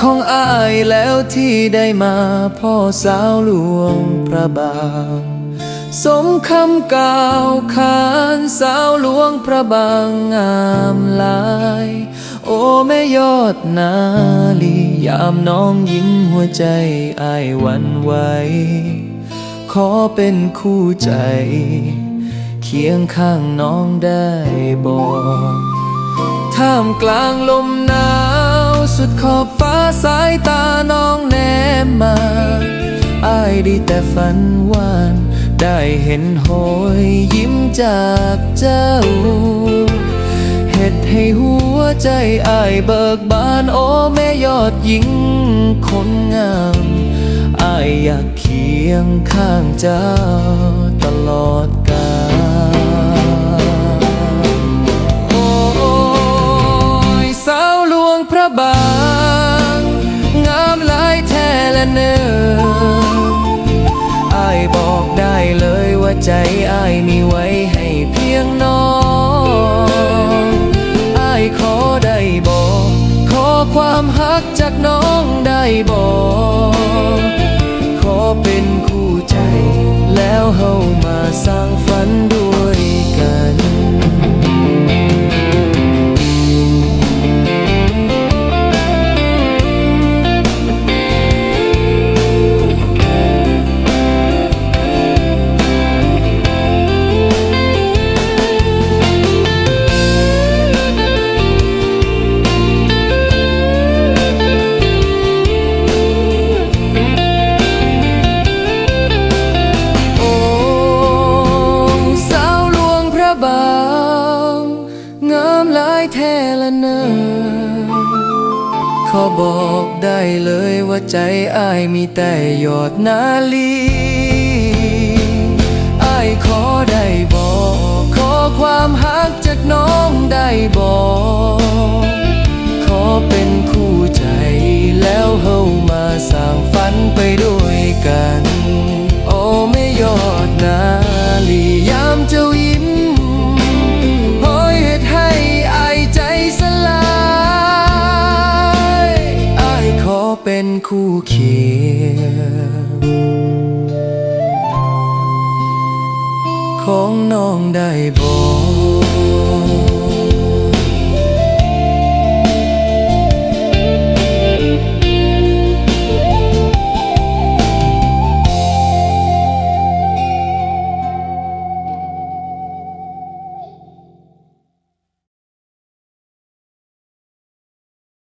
ของอายแล้วที่ได้มาพ่อสาวหลวงพระบางสมคำกล่าวขานสาวหลวงพระบางงามหลาย โอ้แม่ยอดนาลียามน้องยิ้มหัวใจอายหวันไหวขอเป็นคู่ใจ เคียงข้างน้องได้บอกท่ามกลางลมหนาวสุดขอบ สายตาน้องแนมมาอายดีแต่ฝันหวาน ได้เห็นโหยยิ้มจากเจ้าเฮ็ดให้หัวใจอายเบิกบานโอ้แม่ยอดหญิงคนงามอายอยากเคียงข้างเจ้าตลอดกาลโอ้ยสาวหลวงพระบาง เนิ่นอายบอกได้เลยว่าใจอายมีไว้ให้เพียงน้องอายขอได้บอกขอความฮักจากน้องได้บอกขอเป็นคู่ใจ แล้วเฮามาสร้างฝันด้วยกัน วงพระบางามหลายแท้ละเนอขอบอกได้เลยว่าใจอายมีแต่หยอดนาลีอายขอได้บอกขอความฮักจากน้องได้บอกขอเป็นคู่ใจแล้วเฮามาสร้างฝันไปด้วยกัน โอ้ไม่ยอดนา ของน้องได้บอก